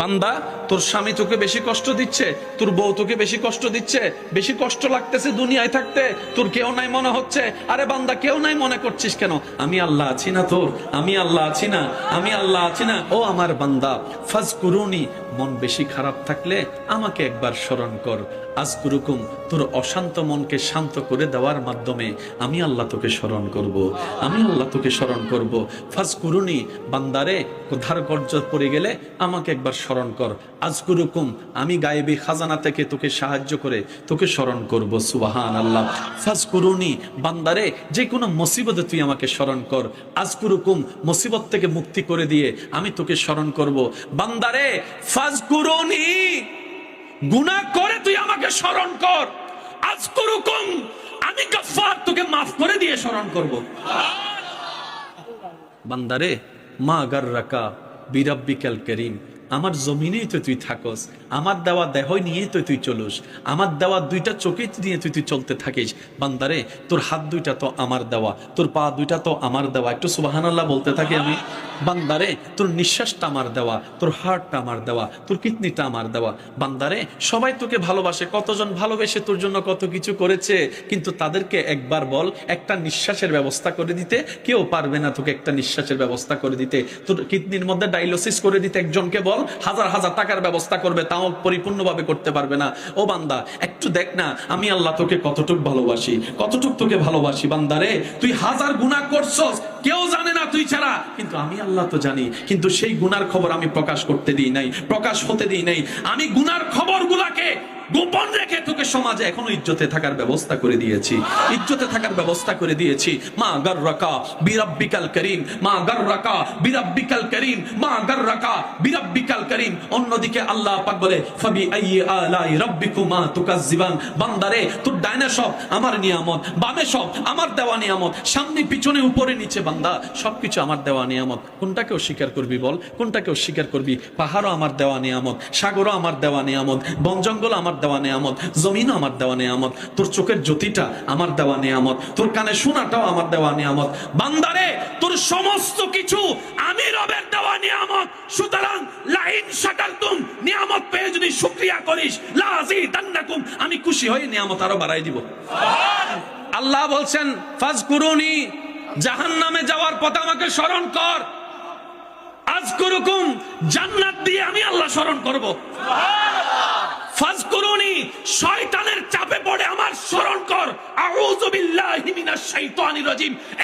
বান্দা, তোর স্বামী তোকে বেশি কষ্ট দিচ্ছে, তোর বউ তোকে বেশি কষ্ট দিচ্ছে, বেশি কষ্ট লাগতেছে দুনিয়ায় থাকতে, তোর কেউ নাই মনে হচ্ছে, আরে বান্দা, কেউ নাই মনে করছিস কেন আমি আল্লাহ আছি না তোর, আমি আল্লাহ আছি না, আমি আল্লাহ আছি না ও আমার বান্দা ফাজ কুরুনি মন বেশি খারাপ থাকলে আমাকে একবার স্মরণ কর আজ কুরুকুম তোর অশান্ত মনকে শান্ত করে দেওয়ার মাধ্যমে আমি আল্লাহ তোকে স্মরণ করব। আমি আল্লাহ তোকে স্মরণ করব। ফাজ করুনি বান্দারে কোধার গর্জ পড়ে গেলে আমাকে একবার স্মরণ কর। আজ কুরুকুম আমি গায়েবী খাজানা থেকে তোকে সাহায্য করে তোকে স্মরণ করব সুবাহান আল্লাহ ফাজ কুরুনি বান্দারে যে কোনো মুসিবতে তুই আমাকে স্মরণ কর। আজ কুরুকুম মুসিবত থেকে মুক্তি করে দিয়ে আমি তোকে স্মরণ করব। বান্দারে ফাজ কুরুনি গুনাহ করে তুই আমাকে স্মরণ কর। আজ করুকম আমি গফফার, তোকে মাফ করে দিয়ে স্মরণ করব। বান্দারে, মা গার রাকা বিরাব্বিকাল করিম। আমার জমিনেই তো তুই থাকস। আমার দেওয়া দেহ নিয়েই তো তুই চলুস। আমার দেওয়া দুইটা চোখে নিয়ে তুই তুই চলতে থাকিস। বান্দারে, তোর হাত দুইটা তো আমার দেওয়া, তোর পা দুইটা তো আমার দেওয়া। একটু সুবাহানাল্লাহ বলতে থাকি আমি। বান্দারে, তোর নিঃশ্বাসটা আমার দেওয়া, তোর হার্টটা আমার দেওয়া, তোর কিডনিটা আমার দেওয়া। বান্দারে, সবাই তোকে ভালোবাসে, কতজন ভালোবেসে তোর জন্য কত কিছু করেছে, কিন্তু তাদেরকে একবার বল, একটা নিঃশ্বাসের ব্যবস্থা করে দিতে। কেউ পারবে না তোকে একটা নিঃশ্বাসের ব্যবস্থা করে দিতে। তোর কিডনির মধ্যে ডায়ালিসিস করে দিতে একজনকে বল, হাজার হাজার টাকার ব্যবস্থা করবে, তাও পরিপূর্ণভাবে করতে পারবে না। ও বান্দা, একটু দেখ না, আমি আল্লাহ তোকে কতটুক ভালোবাসি, কতটুক তোকে ভালোবাসি বান্দারে? তুই হাজার গুণা করছস কেউ জানে না তুই ছাড়া। কিন্তু আমি আল্লাহ তো জানি, কিন্তু সেই গুনার খবর আমি প্রকাশ করতে দিই নাই, প্রকাশ হতে দিই নাই। আমি গুনার খবর গুলাকে গোপন রেখে তোকে সমাজে এখনও ইজ্জতে থাকার ব্যবস্থা করে দিয়েছি। ইজ্জতে থাকার ব্যবস্থা করে দিয়েছি। মা গর রাকা বিরাব্বিকাল করিম, মা গর রাকা বিরাব্বিকাল করিম, মা গর রাকা বিরাব্বিকাল করিম। অন্যদিকে আল্লাহ পাক বলে, ফাবি আইয়ি আলাই রাব্বিকুমা তুকাজ্জিবান। বান্দারে, তোর ডাইনে সব, আমার নিয়ামত, বামে সব, আমার দেওয়া নিয়ামত, সামনে, পিছনে, উপরে, নিচে বান্দা সবকিছু আমার দেওয়া নিয়ামত। কোনটাকে অস্বীকার করবি বল? কোনটাকে অস্বীকার করবি? পাহাড়ও আমার দেওয়া নিয়ামত সাগরও আমার দেওয়া নিয়ামত বন জঙ্গল আমার দেওয়া নিয়ামত জমিনও আমার দেওয়া নিয়ামত তোর চোখের জ্যোতিটা আমার দেওয়া নিয়ামত তোর কানে শোনাটাও আমার দেওয়া নিয়ামত। বান্দারে তোর সমস্ত কিছু আমি রবের দেওয়া নিয়ামত। সুতরাং লাইন শাকারতুম নিয়ামত পেয়ে যদি শুকরিয়া করিস লাযিদান্নাকুম আমি খুশি হয়ে নিয়ামত আরও বাড়াই দিব। আল্লাহ বলছেন ফাজকুরুনি জাহান্নামে যাওয়ার পথে আমাকে স্মরণ কর। আজ করুকুম জান্নাত দিয়ে আমি আল্লাহ স্মরণ করব। শয়তানের চাপে পড়ে আমার স্মরণ কর।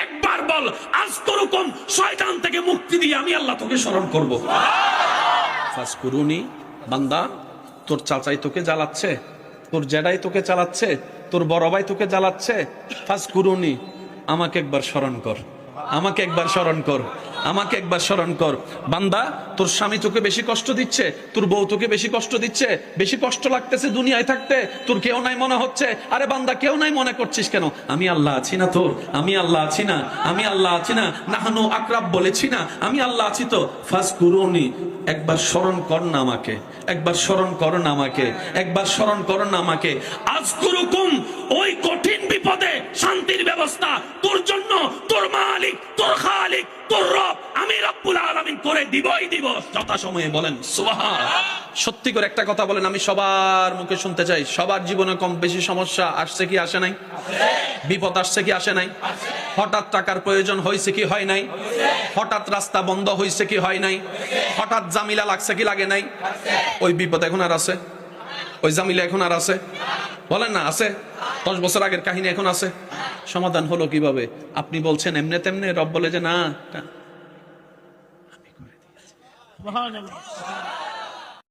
একবার বল আজ থেকে মুক্তি দিয়ে আমি আল্লাহ তোকে স্মরণ করব। ফাজকুরুনি, বান্দা, তোর চাচাই তোকে জ্বালাচ্ছে, তোর জেডাই তোকে চালাচ্ছে, তোর বড় ভাই তোকে জ্বালাচ্ছে। ফাজকুরুনি আমাকে একবার স্মরণ কর। আমাকে একবার স্মরণ কর। আমাকে একবার স্মরণ কর। বান্দা, তোর স্বামী তোকে বেশি কষ্ট দিচ্ছে, তোর বউ তোকে বেশি কষ্ট দিচ্ছে, বেশি কষ্ট লাগতেছে দুনিয়ায় থাকতে, তোর কেউ নাই মনে হচ্ছে। আরে বান্দা, কেউ নাই মনে করছিস কেন? আমি আল্লাহ আছি না তোর, আমি আল্লাহ আছি না, আমি আল্লাহ আছি না, নাহানু আকরাব বলেছি না, আমি আল্লাহ আছি তো। ফাস কুরুনি একবার স্মরণ কর না আমাকে, একবার স্মরণ কর না আমাকে, একবার স্মরণ কর না আমাকে। আজ ওই কঠিন বিপদে ব্যবস্থা তোর জন্য, তোর মালিক, তোর খালিক, তোর রব, আমি রব্বুল আলামিন করে দিবই দিব। যথা সময়ে বলেন, সুবহান। সত্যি করে একটা কথা বলেন, আমি সবার মুখে শুনতে চাই। সবার জীবনে কম বেশি সমস্যা আসছে কি, আসে নাই? বিপদ আসছে কি, আসে নাই? হঠাৎ টাকার প্রয়োজন হয়েছে কি, হয় নাই? হঠাৎ রাস্তা বন্ধ হয়েছে কি, হয় নাই? হঠাৎ জামিলা লাগছে কি, লাগে নাই? ওই বিপদ এখন আর আছে? ওই জামিলা এখন আর আছে? বলেন না, আছে? দশ বছর আগের কাহিনী এখন আছে? সমাধান হলো কীভাবে? আপনি বলছেন এমনে তেমনে রব বলে যে না সুবহানাল্লাহ।